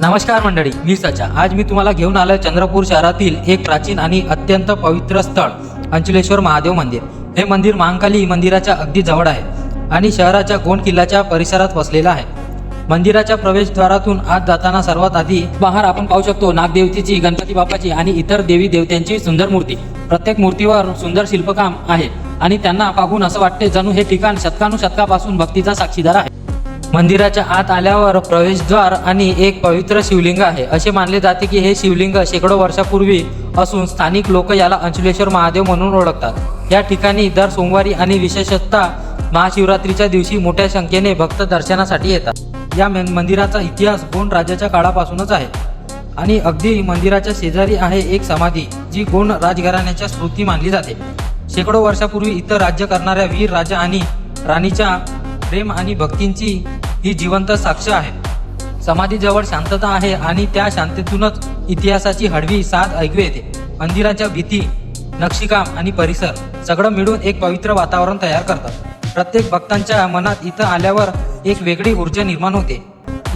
नमस्कार मंडळी मी सचा. आज मी तुम्हाला घेऊन आलो चंद्रपूर शहरातील एक प्राचीन आणि अत्यंत पवित्र स्थळ अंचलेश्वर महादेव मंदिर. हे मंदिर महाकाली मंदिराच्या अगदी जवळ आहे आणि शहराच्या गोंड किल्ल्याच्या परिसरात वसलेलं आहे. मंदिराच्या प्रवेशद्वारातून आत जाताना सर्वात आधी बाहेर आपण पाहू शकतो नागदेवतेची गणपती बाप्पाची आणि इतर देवी देवतांची सुंदर मूर्ती. प्रत्येक मूर्तीवर सुंदर शिल्पकाम आहे आणि त्यांना पाहून असं वाटते जणू हे ठिकाण शतकानुशतकापासून भक्तीचा साक्षीदार आहे. मंदिराच्या आत आल्यावर प्रवेशद्वार आणि एक पवित्र शिवलिंग आहे. असे मानले जाते की हे शिवलिंग शेकडो वर्षापूर्वी असून स्थानिक लोक याला अंचलेश्वर महादेव म्हणून ओळखतात. या ठिकाणी दर सोमवारी आणि विशेषतः महाशिवरात्रीच्या दिवशी मोठ्या संख्येने भक्त दर्शनासाठी येतात. या मंदिराचा इतिहास गोंड राजाच्या काळापासूनच आहे आणि अगदी मंदिराच्या शेजारी आहे एक समाधी जी गोंड राजघराण्याच्या स्मृती मानली जाते. शेकडो वर्षापूर्वी इतर राज्य करणाऱ्या वीर राजा आणि राणीच्या प्रेम आणि भक्तींची ही जिवंत साक्ष आहे. समाधीजवळ शांतता आहे आणि त्या शांततेतूनच इतिहासाची हळवी साथ ऐकू येते. मंदिराच्या भीती नक्षीकाम आणि परिसर सगळं मिळून एक पवित्र वातावरण तयार करतात. प्रत्येक भक्तांच्या मनात इथं आल्यावर एक वेगळी ऊर्जा निर्माण होते.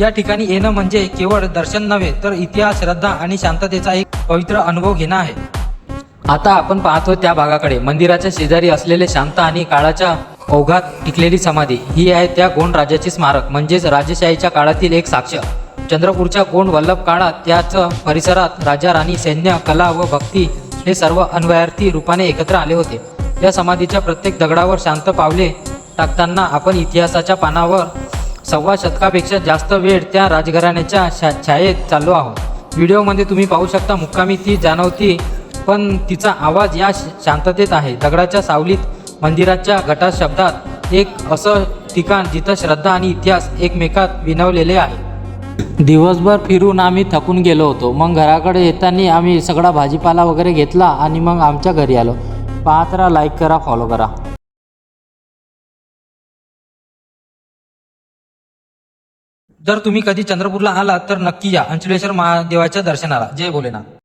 या ठिकाणी येणं म्हणजे केवळ दर्शन नव्हे तर इतिहास श्रद्धा आणि शांततेचा एक पवित्र अनुभव घेणं आहे. आता आपण पाहतो त्या भागाकडे. मंदिराच्या शेजारी असलेले शांत आणि काळाच्या ओघात टिकलेली समाधी. ही आहे त्या गोंड राजाचे स्मारक म्हणजेच राजेशाहीच्या काळातील एक साक्ष. चंद्रपूरच्या गोंड वल्लभ काळात त्याच परिसरात राजा राणी सैन्य कला व भक्ती हे सर्व अन्वयार्थी रूपाने एकत्र आले होते. या समाधीच्या प्रत्येक दगडावर शांत पावले टाकताना आपण इतिहासाच्या पानावर सव्वा शतकापेक्षा जास्त वेळ त्या राजघराण्याच्या शा छायेत चाललो आहोत. व्हिडिओमध्ये तुम्ही पाहू शकता मुक्कामी ती जाणवती पण तिचा आवाज या शांततेत आहे. दगडाच्या सावलीत मंदिराच्या घटा शब्दात एक असं ठिकाण जिथं श्रद्धा आणि इतिहास एकमेकात विनवलेले आहे. दिवसभर फिरून आम्ही थकून गेलो होतो. मग घराकडे येताना आम्ही सगळा भाजीपाला वगैरे घेतला आणि मग आमच्या घरी आलो. पाहत राहा लाईक करा फॉलो करा. जर तुम्ही कधी चंद्रपूरला आलात तर नक्की या. अंचलेश्वर महादेवाच्या दर्शनाला. जय भोलेनाथ.